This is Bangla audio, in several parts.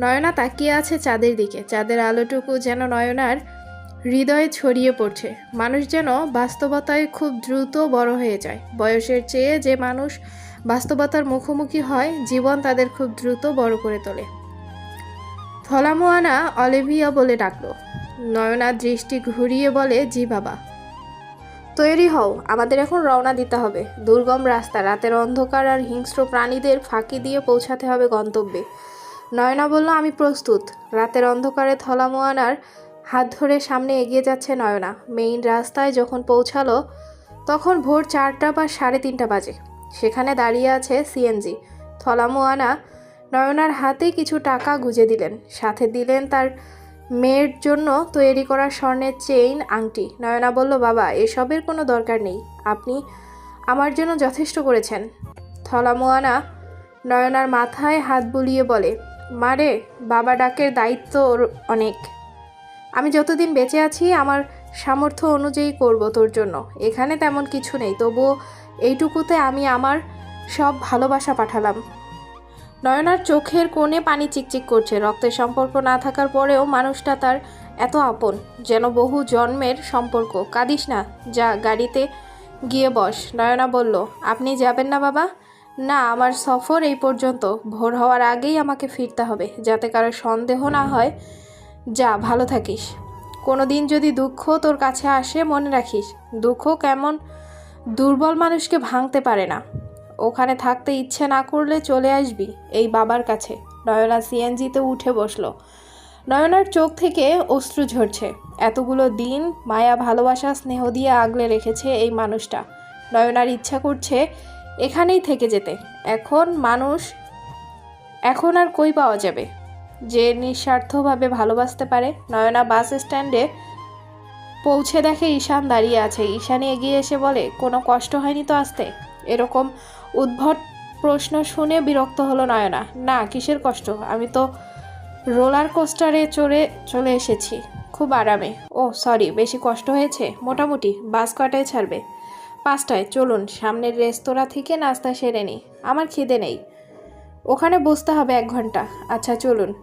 নয়না তাকিয়ে আছে চাঁদের দিকে। চাঁদের আলোটুকু যেন নয়নার হৃদয়ে ছড়িয়ে পড়ছে। মানুষ যেন বাস্তবতায় খুব দ্রুত বড় হয়ে যায়। বয়সের চেয়ে যে মানুষ বাস্তবতার মুখোমুখি হয়, জীবন তাদের খুব দ্রুত বড় করে তোলে। থলামোয়ানা অলিভিয়া বলে ডাকলো। নয়না দৃষ্টি ঘুরিয়ে বলে, জি বাবা। তৈরি হও, আমাদের এখন রওনা দিতে হবে। দুর্গম রাস্তা, রাতের অন্ধকার আর হিংস্র প্রাণীদের ফাঁকি দিয়ে পৌঁছাতে হবে গন্তব্যে। নয়না বলল, আমি প্রস্তুত। রাতের অন্ধকারে থলা থলামোয়ানার হাত ধরে সামনে এগিয়ে যাচ্ছে নয়না। মেইন রাস্তায় যখন পৌঁছালো, তখন ভোর চারটা বা সাড়ে তিনটা বাজে। সেখানে দাঁড়িয়ে আছে সিএনজি থলা থলামোয়ানা নয়নার হাতে কিছু টাকা গুজে দিলেন। সাথে দিলেন তার মেয়ের জন্য তৈরি করা স্বর্ণের চেইন, আংটি। নয়না বলল, বাবা, এসবের কোনো দরকার নেই। আপনি আমার জন্য যথেষ্ট করেছেন। থলা থলামোয়ানা নয়নার মাথায় হাত বুলিয়ে বলে মারে, বাবা ডাকের দায়িত্ব অনেক। আমি যতদিন বেঁচে আছি, আমার সামর্থ্য অনুযায়ী করব তোর জন্য। এখানে তেমন কিছু নেই, তবুও এইটুকুতে আমি আমার সব ভালোবাসা পাঠালাম। নয়নার চোখের কোণে পানি চিকচিক করছে। রক্তের সম্পর্ক না থাকার পরেও মানুষটা তার এত আপন, যেন বহু জন্মের সম্পর্ক। কাঁদিস না, যা গাড়িতে গিয়ে বস। নয়না বলল, আপনি যাবেন না বাবা? না, আমার সফর এই পর্যন্ত। ভোর হওয়ার আগেই আমাকে ফিরতে হবে, যাতে কারও সন্দেহ না হয়। যা, ভালো থাকিস। কোনো দিন যদি দুঃখ তোর কাছে আসে, মনে রাখিস, দুঃখ কেমন দুর্বল মানুষকে ভাঙতে পারে না। ওখানে থাকতে ইচ্ছে না করলে চলে আসবি, এই বাবার কাছে। নয়না সিএনজিতে উঠে বসল। নয়নার চোখ থেকে অশ্রু ঝরছে। এতগুলো দিন মায়া, ভালোবাসা, স্নেহ দিয়ে আগলে রেখেছে এই মানুষটা। নয়নার ইচ্ছা করছে এখানেই থেকে যেতে। এখন মানুষ, এখন আর কই পাওয়া যাবে? যে নিঃস্বার্থভাবে ভালোবাসতে পারে, নয়না বাস স্ট্যান্ডে পৌঁছে দেখে ঈশান দাঁড়িয়ে আছে। ঈশানি এগিয়ে এসে বলে, কোনো কষ্ট হয়নি তো আসতে? এরকম উদ্ভট প্রশ্ন শুনে বিরক্ত হলো নয়না। না, কিসের কষ্ট? আমি তো রোলার কোস্টারে চড়ে চলে এসেছি, খুব আরামে। ও সরি, বেশি কষ্ট হয়েছে? মোটামুটি, বাস কটায় ছাড়বে? পাঁচটায়, চলুন, সামনের রেস্তোরাঁ থেকে নাস্তা সেরে নিই। আমার খিদে নেই। ওখানে বসতে হবে এক ঘণ্টা। আচ্ছা চলুন।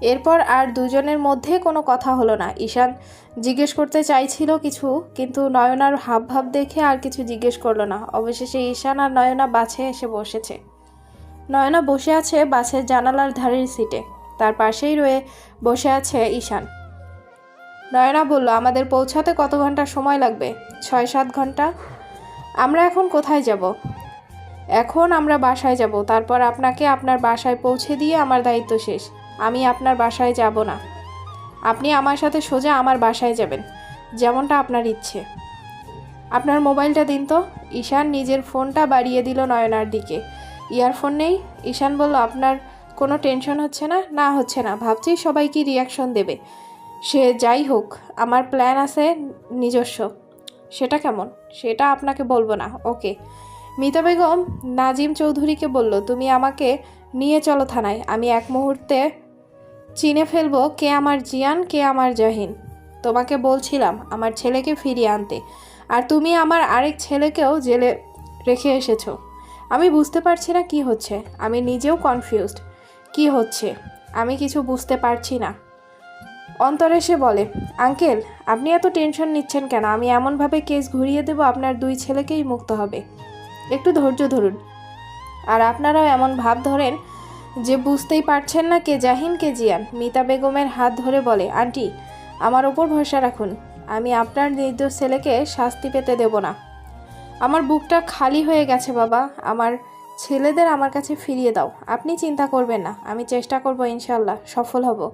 এরপর আর দুজনের মধ্যে কোনো কথা হলো না। ঈশান জিজ্ঞেস করতে চাইছিল কিছু, কিন্তু নয়নার হাব ভাব দেখে আর কিছু জিজ্ঞেস করল না। অবশেষে ঈশান আর নয়না বাছে এসে বসেছে। নয়না বসে আছে বাসের জানালার ধারের সিটে। তার পাশেই রয়ে বসে আছে ঈশান। নয়না বলল, আমাদের পৌঁছাতে কত ঘণ্টা সময় লাগবে? ছয় সাত ঘণ্টা? আমরা এখন কোথায় যাব? এখন আমরা বাসায় যাব। তারপর আপনাকে আপনার বাসায় পৌঁছে দিয়ে আমার দায়িত্ব শেষ। আমি আপনার বাসায় যাব না। আপনি আমার সাথে সোজা আমার বাসায় যাবেন, যেমনটা আপনার ইচ্ছে। আপনার মোবাইলটা দিন তো। ঈশান নিজের ফোনটা বাড়িয়ে দিল নয়নার দিকে। ইয়ারফোন নেই? ঈশান বলল, আপনার কোনো টেনশন হচ্ছে না? না, হচ্ছে না। ভাবছি সবাই কি রিয়াকশন দেবে? সে যাই হোক, আমার প্ল্যান আছে নিজস্ব। সেটা কেমন? সেটা আপনাকে বলব না, ওকে। মিতা বেগম নাজিম চৌধুরীকে বলল, তুমি আমাকে নিয়ে চলো থানায়। আমি এক মুহূর্তে চিনে ফেলব কে আমার জিয়ান, কে আমার জাহিন। তোমাকে বলছিলাম আমার ছেলেকে ফিরিয়ে আনতে। আর তুমি আমার আরেক ছেলেকেও জেলে রেখে এসেছ। আমি বুঝতে পারছি না কি হচ্ছে। আমি নিজেও কনফিউজড কি হচ্ছে? আমি কিছু বুঝতে পারছি না। অন্তরে সে বলে, আঙ্কেল, আপনি এত টেনশন নিচ্ছেন কেন? আমি এমনভাবে কেস ঘুরিয়ে দেব, আপনার দুই ছেলেকেই মুক্ত হবে। একটু ধৈর্য ধরুন। আর আপনারাও এমন ভাব ধরেন যে বুঝতেই পারছেন না কে জাহিন, কে জিয়ান। মিতা বেগমের হাত ধরে বলে, আন্টি, আমার ওপর ভরসা রাখুন। আমি আপনার নির্দোষ ছেলেকে শাস্তি পেতে দেব না। আমার বুকটা খালি হয়ে গেছে বাবা। আমার ছেলেদের আমার কাছে ফিরিয়ে দাও। আপনি চিন্তা করবেন না। আমি চেষ্টা করব ইনশাল্লাহ সফল হব।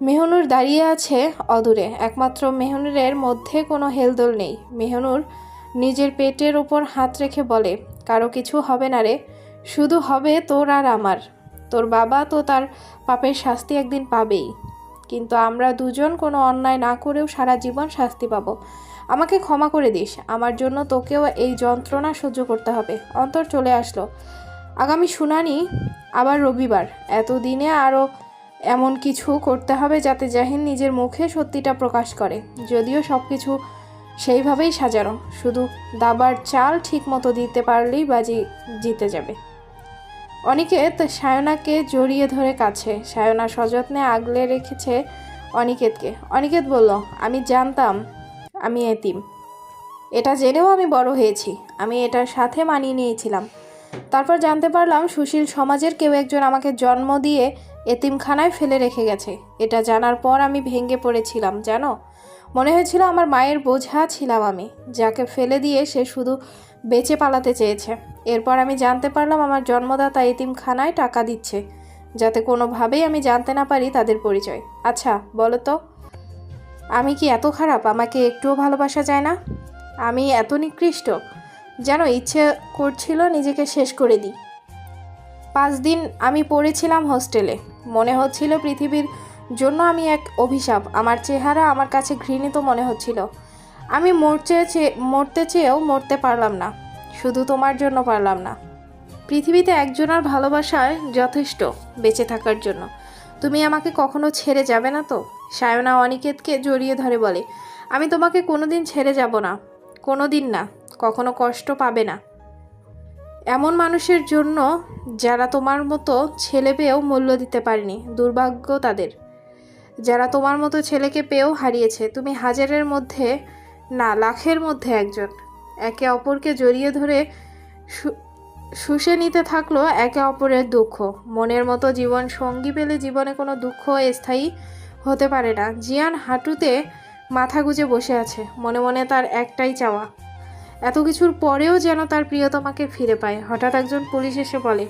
মেহনুর দাঁড়িয়ে আছে অদূরে। একমাত্র মেহনুরের মধ্যে কোনো হেলদোল নেই। মেহনুর নিজের পেটের ওপর হাত রেখে বলে, কারও কিছু হবে না রে, শুধু হবে তোর আর আমার। তোর বাবা তো তার পাপের শাস্তি একদিন পাবেই। কিন্তু আমরা দুজন কোনো অন্যায় না করেও সারা জীবন শাস্তি পাব। আমাকে ক্ষমা করে দিস। আমার জন্য তোকেও এই যন্ত্রণা সহ্য করতে হবে। অন্তর চলে আসলো। আগামী শুনানি আবার রবিবার। এতদিনে আরও এমন কিছু করতে হবে যাতে জাহিন নিজের মুখে সত্যিটা প্রকাশ করে। যদিও সব কিছু সেইভাবেই সাজানো। শুধু দাবার চাল ঠিক মতো দিতে পারলেই বাজি জিতে যাবে। অনিকেত সায়নাকে জড়িয়ে ধরে কাছে। সায়না সযত্নে আগলে রেখেছে অনিকেতকে। অনিকেত বলল, আমি জানতাম আমি এতিম। এটা জেনেও আমি বড় হয়েছি। আমি এটার সাথে মানিয়ে নিয়েছিলাম। তারপর জানতে পারলাম সুশীল সমাজের কেউ একজন আমাকে জন্ম দিয়ে এতিমখানায় ফেলে রেখে গেছে। এটা জানার পর আমি ভেঙে পড়েছিলাম, জানো? মনে হয়েছিল আমার মায়ের বোঝা ছিলাম আমি, যাকে ফেলে দিয়ে সে শুধু বেঁচে পালাতে চেয়েছে। এরপর আমি জানতে পারলাম আমার জন্মদাতা এতিমখানায় টাকা দিচ্ছে, যাতে কোনোভাবেই আমি জানতে না পারি তাদের পরিচয়। আচ্ছা বলো তো, আমি কি এত খারাপ? আমাকে একটুও ভালোবাসা যায় না? আমি এত নিকৃষ্ট? যেন ইচ্ছে করছিল নিজেকে শেষ করে দিই। পাঁচ দিন আমি পড়েছিলাম হোস্টেলে। মনে হচ্ছিল পৃথিবীর জন্য আমি এক অভিশাপ। আমার চেহারা আমার কাছে ঘৃণিত মনে হচ্ছিল। আমি মরতে চেয়ে মরতে চেয়েও মরতে পারলাম না। শুধু তোমার জন্য পারলাম না। পৃথিবীতে একজনের ভালোবাসায় যথেষ্ট বেঁচে থাকার জন্য। তুমি আমাকে কখনো ছেড়ে যাবে না তো? সায়না অনিকেতকে জড়িয়ে ধরে বলে, আমি তোমাকে কোনোদিন ছেড়ে যাব না। কোনো দিন না। কখনো কষ্ট পাবে না। এমন মানুষের জন্য যারা তোমার মতো ছেলে পেয়েও মূল্য দিতে পারেনি, দুর্ভাগ্য তাদের। যারা তোমার মতো ছেলেকে পেয়েও হারিয়েছে, তুমি হাজারের মধ্যে না, লাখের মধ্যে একজন। একে অপরকে জড়িয়ে ধরে শুষে নিতে থাকল একে অপরের দুঃখ। মনের মতো জীবন সঙ্গী পেলে জীবনে কোনো দুঃখ স্থায়ী হতে পারে না। জিয়ান হাঁটুতে মাথা গুজে বসে আছে। মনে মনে তার একটাই চাওয়া এত কিছুর পরেও যেন তার প্রিয়তমাকে ফিরে পায়। হঠাৎ একজন পুলিশ এসে বলে,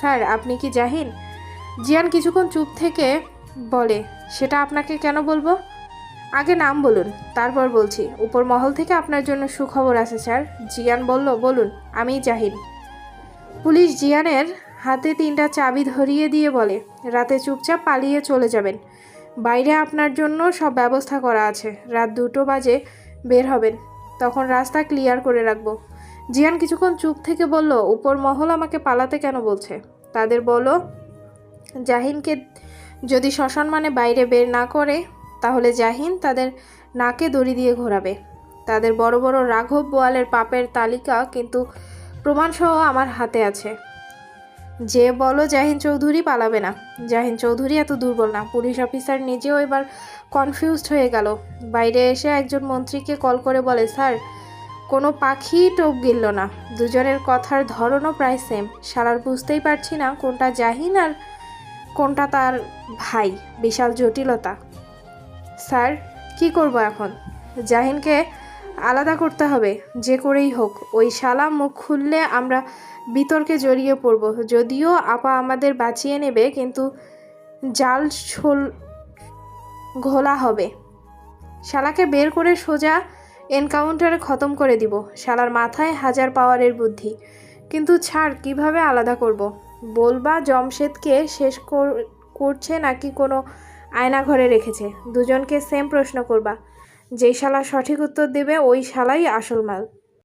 স্যার, আপনি কি জাহিন? জিয়ান কিছুক্ষণ চুপ থেকে বলে, সেটা আপনাকে কেন বলব? আগে নাম বলুন, তারপর বলছি। উপর মহল থেকে আপনার জন্য সুখবর আছে, স্যার। জিয়ান বলল, বলুন আমি জাহিন। পুলিশ জিয়ানের হাতে তিনটা চাবি ধরিয়ে দিয়ে বলে, রাতে চুপচাপ পালিয়ে চলে যাবেন। বাইরে আপনার জন্য সব ব্যবস্থা করা আছে। রাত দুটো বাজে, বের হবেন। তখন রাস্তা ক্লিয়ার করে রাখব। জিয়ান কিছুক্ষণ চুপ থেকে বলল, উপর মহল আমাকে পালাতে কেন বলছে? তাদের বলো জাহিনকে যদি শ্মশান মানে বাইরে বের না করে, তাহলে জাহিন তাদের নাকে দড়ি দিয়ে ঘোরাবে। তাদের বড় বড় রাঘব বোয়ালের পাপের তালিকা কিন্তু প্রমাণসহ আমার হাতে আছে। যে বলো জাহিন চৌধুরী পালাবে না। জাহিন চৌধুরী এত দুর্বল না। পুলিশ অফিসার নিজেও এবার কনফিউজড হয়ে গেল। বাইরে এসে একজন মন্ত্রীকে কল করে বলে, স্যার, কোনো পাখি টোপ গিলল না। দুজনের কথার ধরনও প্রায় সেম সারার বুঝতেই পারছি না কোনটা জাহিন আর কোনটা তার ভাই। বিশাল জটিলতা। স্যার, কি করব এখন? জাহিনকে আলাদা করতে হবে, যে করেই হোক। ওই শালা মুখ খুললে আমরা বিতর্কে জড়িয়ে পড়ব। যদিও আপা আমাদের বাঁচিয়ে নেবে, কিন্তু জাল ছোল ঘোলা হবে। শালাকে বের করে সোজা এনকাউন্টারে খতম করে দিব। শালার মাথায় হাজার পাওয়ারের বুদ্ধি। কিন্তু ছাড়, কীভাবে আলাদা করব। বলবা জমশেদকে শেষ কর- করছে নাকি কোনো আয়নাঘরে রেখেছে? দুজনকে সেম প্রশ্ন করবা। যেই শালা সঠিক উত্তর দেবে, ওই শালাই আসল মাল।